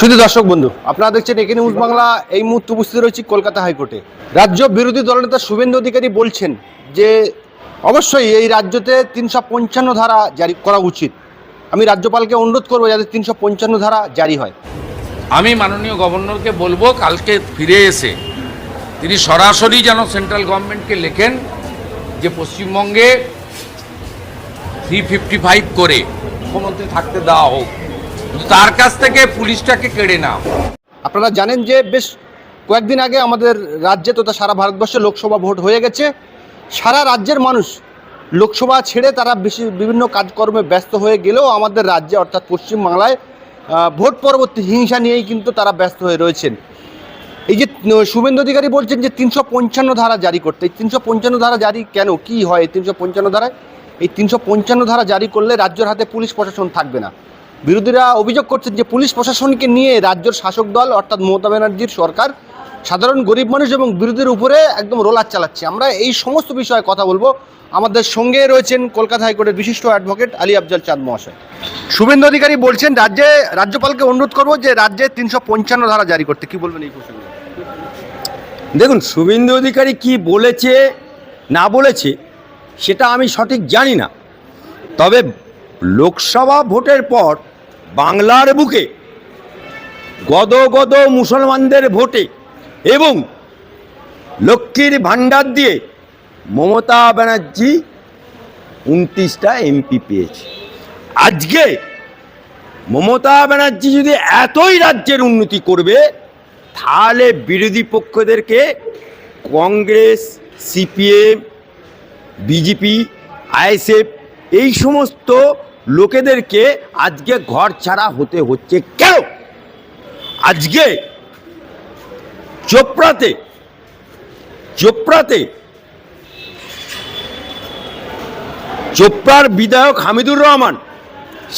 শুধু দর্শক বন্ধু, আপনারা দেখছেন এখানে নিউজ বাংলা এই মুহূর্তে উপস্থিত রয়েছি কলকাতা হাইকোর্টে। রাজ্য বিরোধী দলনেতা শুভেন্দু অধিকারী বলছেন যে, অবশ্যই এই রাজ্যতে তিনশো পঞ্চান্ন ধারা জারি করা উচিত। আমি রাজ্যপালকে অনুরোধ করব যাতে তিনশো পঞ্চান্ন ধারা জারি হয়। আমি মাননীয় গভর্নরকে বলব, কালকে ফিরে এসে তিনি সরাসরি যেন সেন্ট্রাল গভর্নমেন্টকে লেখেন যে, পশ্চিমবঙ্গে থ্রি ফিফটি ফাইভ করে মুখ্যমন্ত্রী থাকতে দেওয়া হোক। তার কাছ থেকে পুলিশটাকে কেড়ে নাও। আপনারা জানেন যে বেশ কয়েকদিন আগে আমাদের রাজ্যে তথা সারা ভারতবর্ষে লোকসভা ভোট হয়ে গেছে। সারা রাজ্যের মানুষ লোকসভা ছেড়ে তারা বেশি বিভিন্ন কাজকর্মে ব্যস্ত হয়ে গেলেও আমাদের রাজ্যে অর্থাৎ পশ্চিমবাংলায় ভোট পরবর্তী হিংসা নিয়েই কিন্তু তারা ব্যস্ত হয়ে রয়েছেন। এই যে শুভেন্দু অধিকারী বলছেন যে তিনশো পঞ্চান্ন ধারা জারি করতে। এই তিনশো পঞ্চান্ন ধারা জারি কেন? কি হয় এই তিনশো পঞ্চান্ন ধারায়? এই তিনশো পঞ্চান্ন ধারা জারি করলে রাজ্যের হাতে পুলিশ প্রশাসন থাকবে না। বিরোধীরা অভিযোগ করছেন যে পুলিশ প্রশাসনকে নিয়ে রাজ্যের শাসক দল, অর্থাৎ মমতা ব্যানার্জির সরকার, সাধারণ গরিব মানুষ এবং বিরোধীর উপরে একদম রোলার চালাচ্ছে। আমরা এই সমস্ত বিষয়ে কথা বলব। আমাদের সঙ্গে রয়েছেন কলকাতা হাইকোর্টের বিশিষ্ট অ্যাডভোকেট আলী আফজাল চাঁদ মহাশয়। শুভেন্দু অধিকারী বলছেন, রাজ্যে, রাজ্যপালকে অনুরোধ করব যে রাজ্যে তিনশো পঞ্চান্ন ধারা জারি করতে। কি বলবেন এই প্রসঙ্গে? দেখুন, শুভেন্দু অধিকারী কি বলেছে, না বলেছে, সেটা আমি সঠিক জানি না। তবে লোকসভা ভোটের পর বাংলার বুকে গদ গদ মুসলমানদের ভোটে এবং লক্ষ্মীর ভাণ্ডার দিয়ে মমতা ব্যানার্জি উনত্রিশটা এমপি পেয়েছে। আজকে মমতা ব্যানার্জি যদি এতই রাজ্যের উন্নতি করবে, তাহলে বিরোধী পক্ষদেরকে কংগ্রেস, সিপিএম, বিজেপি, আইএসএফ এই সমস্ত লোকেদেরকে আজকে ঘর ছাড়া হতে হচ্ছে কেন? আজকে চোপড়াতে চোপড়াতে চোপড়ার বিধায়ক হামিদুর রহমান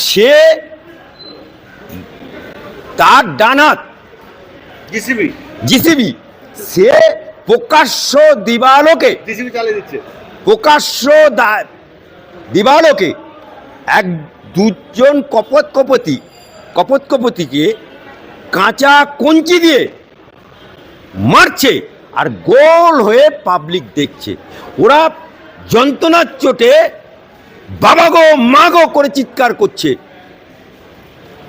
সে তার ডানাত জিসিবি। জিসিবি সে প্রকাশ্য দিবালোকে প্রকাশ্য দিবালোকে এক দুজন কপত কপতি, কপত কপতিকে কাঁচা কঞ্চি দিয়ে মারছে আর গোল হয়ে পাবলিক দেখছে। ওরা যন্ত্রণার চোটে বাবা গো, মা গো করে চিৎকার করছে।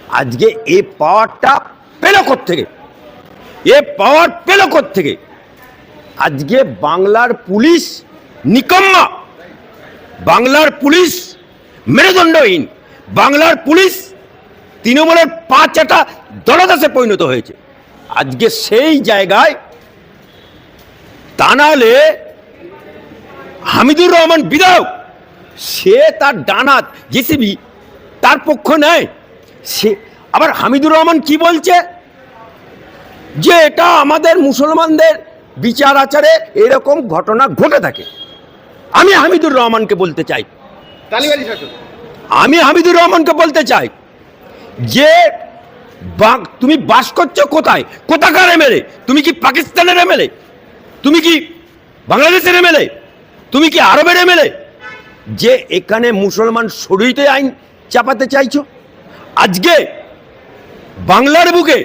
আজকে এ পাওয়ারটা পেল থেকে এ পাওয়ার পেল থেকে আজকে বাংলার পুলিশ নিকম্মা। বাংলার পুলিশ মেরুদণ্ডহীন বাংলার পুলিশ তৃণমূলের পাঁচ একটা দলদাসে পরিণত হয়েছে। আজকে সেই জায়গায় তা নাহলে হামিদুর রহমান বিধায়ক, সে তার ডানাত জেসিবি তার পক্ষ নেয়। সে আবার হামিদুর রহমান কি বলছে? যে এটা আমাদের মুসলমানদের বিচার আচারে এরকম ঘটনা ঘটে থাকে। আমি হামিদুর রহমানকে বলতে চাই। আমি হামিদুর রহমানকে বলতে চাই, যে তুমি বাস করছ কোথায়? কোথাকার এমএলএ তুমি কি পাকিস্তানের এমএলএ তুমি কি বাংলাদেশের এমএলএ তুমি কি আরবের এমএলএ যে এখানে মুসলমান শরীরতে আইন চাপাতে চাইছো? আজকে বাংলার বুকে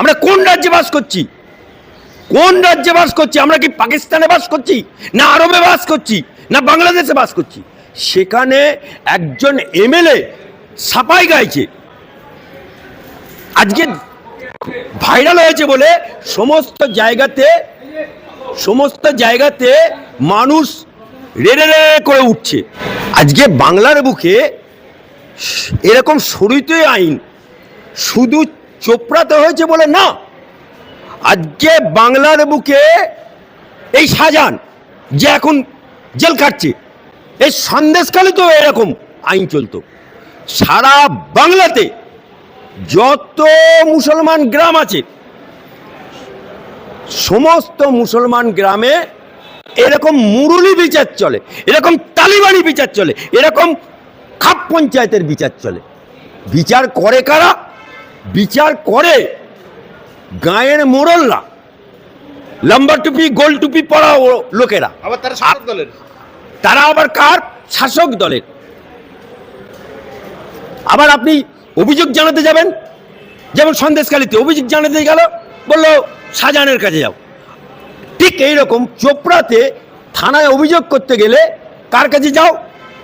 আমরা কোন রাজ্যে বাস করছি? কোন রাজ্যে বাস করছি? আমরা কি পাকিস্তানে বাস করছি? না আরবে বাস করছি? না বাংলাদেশে বাস করছি? সেখানে একজন এমএলএ সাপাই গাইছে। আজকে ভাইরাল হয়েছে বলে সমস্ত জায়গাতে সমস্ত জায়গাতে মানুষ রেড়ে রেড়ে করে উঠছে। আজকে বাংলার বুকে এরকম সরিত আইন শুধু চোপড়াতে হয়েছে বলে না, আজকে বাংলার বুকে এই সাজান যে এখন জেল কাটছে এই সন্দেশকালে তো এরকম আইন চলতো। সারা বাংলাতে যত মুসলমান গ্রাম আছে, সমস্ত মুসলমান গ্রামে এরকম মুরুলি বিচার চলে, এরকম তালিবানি বিচার চলে, এরকম খাপ পঞ্চায়েতের বিচার চলে। বিচার করে কারা? বিচার করে গায়ের মোড়ল্লা লম্বা টুপি, গোল টুপি ও- লোকেরা। আবার তারা দলের। তারা আবার কার? শাসক দলের। আবার আপনি অভিযোগ জানাতে যাবেন, যেমন সন্দেশকালীতে অভিযোগ জানাতে গেল, বলল, শাহজাহানের কাছে যাও। ঠিক এইরকম চোপড়াতে থানায় অভিযোগ করতে গেলে কার কাছে যাও?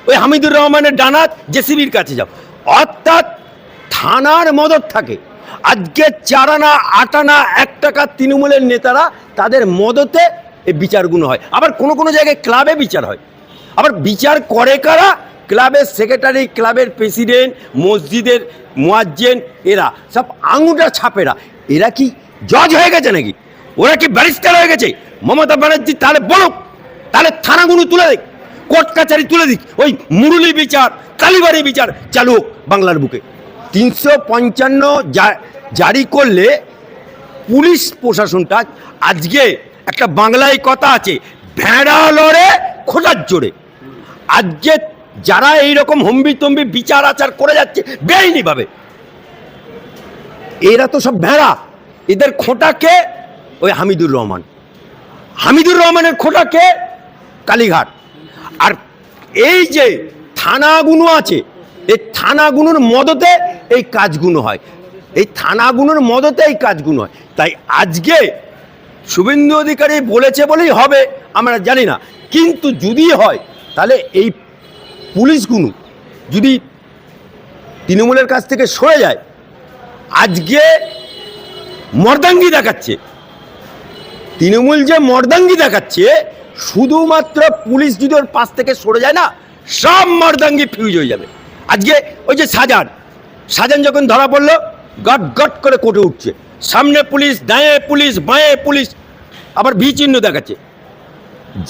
ওই হামিদুর রহমানের ডানাত জেসিবির কাছে যাও। অর্থাৎ থানার মদত থাকে। আজকে চারানা, আটানা এক টাকা তৃণমূলের নেতারা তাদের মদতে এই বিচারগুলো হয়। আবার কোনো কোনো জায়গায় ক্লাবে বিচার হয়। আবার বিচার করে কারা? ক্লাবের সেক্রেটারি ক্লাবের প্রেসিডেন্ট মসজিদের মোয়াজ্জেন, এরা। সব আঙুটা ছাপেরা। এরা কি জজ হয়ে গেছে নাকি? ওরা কি ব্যারিস্টার হয়ে গেছে? মমতা ব্যানার্জি তাহলে বলুক। তাহলে থানাগুলো তুলে দিক। কোর্ট কাছারি তুলে দিক। ওই মুরুলি বিচার, কালীবাড়ি বিচার চালু হোক বাংলার বুকে। তিনশো পঞ্চান্ন জারি করলে পুলিশ প্রশাসনটা আজকে একটা বাংলায় কথা আছে, ভেড়া লড়ে, খোঁজার জোরে। আজকে যারা এই রকম হম্বি তম্বি বিচার আচার করে যাচ্ছে বেআইনিভাবে এরা তো সব ভেড়া। এদের খোঁটাকে ওই হামিদুর রহমান। হামিদুর রহমানের খোঁটাকে কালীঘাট। আর এই যে থানাগুলো আছে, এই থানাগুলোর মদতে এই কাজগুলো হয়। এই থানাগুলোর মদতে এই কাজগুলো হয়। তাই আজকে শুভেন্দু অধিকারী বলেছে বলেই হবে, আমরা জানি না। কিন্তু যদি হয় তাহলে এই পুলিশগুলো যদি তৃণমূলের কাছ থেকে সরে যায়, আজকে মর্দাঙ্গি দেখাচ্ছে। তৃণমূল যে মর্দাঙ্গি দেখাচ্ছে, শুধুমাত্র পুলিশ যদি ওর পাশ থেকে সরে যায় না, সব মর্দাঙ্গি ফিউজ হয়ে যাবে। আজকে ওই যে সাজান সাজান যখন ধরা পড়ল, গট গট করে কোটে উঠছে। সামনে পুলিশ, দাঁয়ে পুলিশ, বাঁয়ে পুলিশ, আবার ভি চিহ্ন দেখাচ্ছে।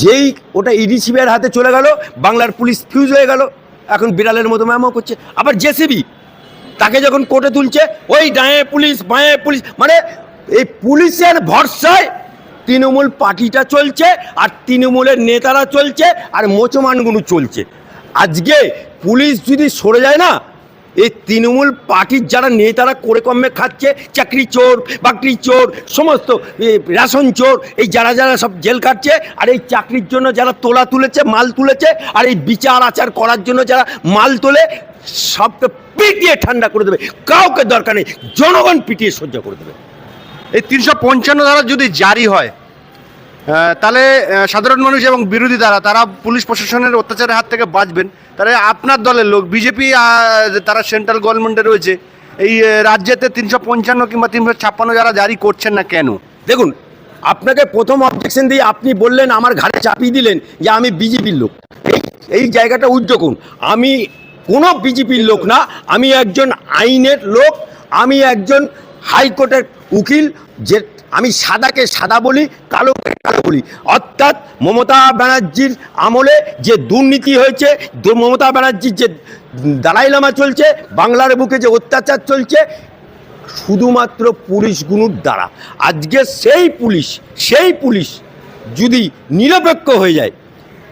যেই ওটা ইডিসিবির হাতে চলে গেল, বাংলার পুলিশ ফিউজ হয়ে গেল, এখন বিড়ালের মতো ম্যামও করছে। আবার জেসিবি তাকে যখন কোর্টে তুলছে, ওই ডায়ে পুলিশ, বাঁয়ে পুলিশ মানে এই পুলিশের ভরসায় তৃণমূল পার্টিটা চলছে, আর তৃণমূলের নেতারা চলছে, আর মোচমানগুলো চলছে। আজকে পুলিশ যদি সরে যায় না এই তৃণমূল পার্টির যারা নেতারা করে কমে খাচ্ছে, চাকরি চোর, বাকরি চোর, সমস্ত রেশন চোর, এই যারা যারা সব জেল কাটছে আর এই চাকরির জন্য যারা তোলা তুলেছে, মাল তুলেছে, আর এই বিচার আচার করার জন্য যারা মাল তোলে, সবকে পিটিয়ে ঠান্ডা করে দেবে। কাউকে দরকার নেই, জনগণ পিটিয়ে সহ্য করে দেবে। এই তিনশো পঞ্চান্ন ধারা যদি জারি হয় তাহলে সাধারণ মানুষ এবং বিরোধী দ্বারা তারা পুলিশ প্রশাসনের অত্যাচারের হাত থেকে বাঁচবেন। তাহলে আপনার দলের লোক, বিজেপি তারা সেন্ট্রাল গভর্নমেন্টে রয়েছে, এই রাজ্যেতে তিনশো পঞ্চান্ন কিংবা তিনশো ছাপ্পান্ন যারা জারি করছেন না কেন? দেখুন, আপনাকে প্রথম অবজেকশন দিয়ে আপনি বললেন, আমার ঘাড়ে চাপিয়ে দিলেন যে আমি বিজেপির লোক। এই জায়গাটা উজ্জ্বকুন আমি কোনো বিজেপির লোক না, আমি একজন আইনের লোক, আমি একজন হাইকোর্টের উকিল, যে আমি সাদাকে সাদা বলি, কালোকে কালো বলি। অর্থাৎ মমতা ব্যানার্জির আমলে যে দুর্নীতি হয়েছে মমতা ব্যানার্জির যে দালাই লামা চলছে, বাংলার বুকে যে অত্যাচার চলছে, শুধুমাত্র পুলিশগুলোর দ্বারা। আজকে সেই পুলিশ সেই পুলিশ যদি নিরপেক্ষ হয়ে যায়,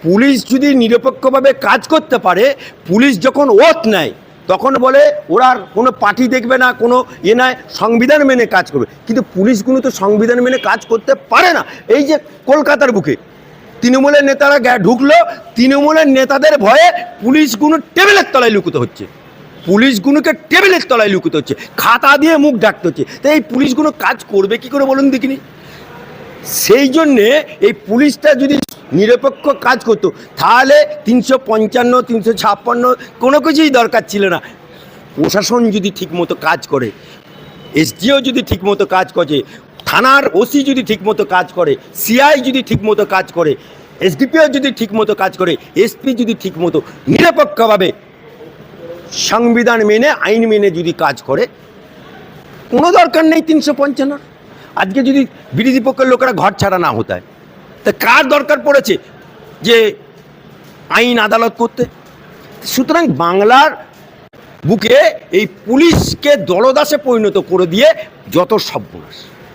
পুলিশ যদি নিরপেক্ষভাবে কাজ করতে পারে, পুলিশ যখন ওত নেয় তখন বলে, ওরা কোনো পার্টি দেখবে না, কোনো ইয়ে নয় সংবিধান মেনে কাজ করবে। কিন্তু পুলিশগুলো তো সংবিধান মেনে কাজ করতে পারে না। এই যে কলকাতার বুকে, তৃণমূলের নেতারা ঢুকলো, তৃণমূলের নেতাদের ভয়ে পুলিশগুলো টেবিলের তলায় লুকুতে হচ্ছে। পুলিশগুলোকে টেবিলের তলায় লুকুতে হচ্ছে, খাতা দিয়ে মুখ ডাকতে হচ্ছে। তাই এই পুলিশগুলো কাজ করবে কি করে বলুন দেখিনি? সেই জন্যে এই পুলিশটা যদি নিরপেক্ষ কাজ করতো। তাহলে তিনশো পঞ্চান্ন, তিনশো ছাপ্পান্ন কোনো কিছুই দরকার ছিল না। প্রশাসন যদি ঠিকমতো কাজ করে, এসডিও যদি ঠিকমতো কাজ করে, থানার ওসি যদি ঠিকমতো কাজ করে, সিআই যদি ঠিকমতো কাজ করে, এসডিপিও যদি ঠিকমতো কাজ করে, এসপি যদি ঠিকমতো নিরপেক্ষভাবে সংবিধান মেনে, আইন মেনে যদি কাজ করে, কোনো দরকার নেই তিনশো পঞ্চান্ন আজকে যদি বিরোধী পক্ষের লোকেরা ঘর ছাড়া না হতে হয় তা কার দরকার পড়েছে? যে আইন আদালত করতে? সুতরাং বাংলার বুকে এই পুলিশকে দলদাসে পরিণত করে দিয়ে যত সর্বনাশ।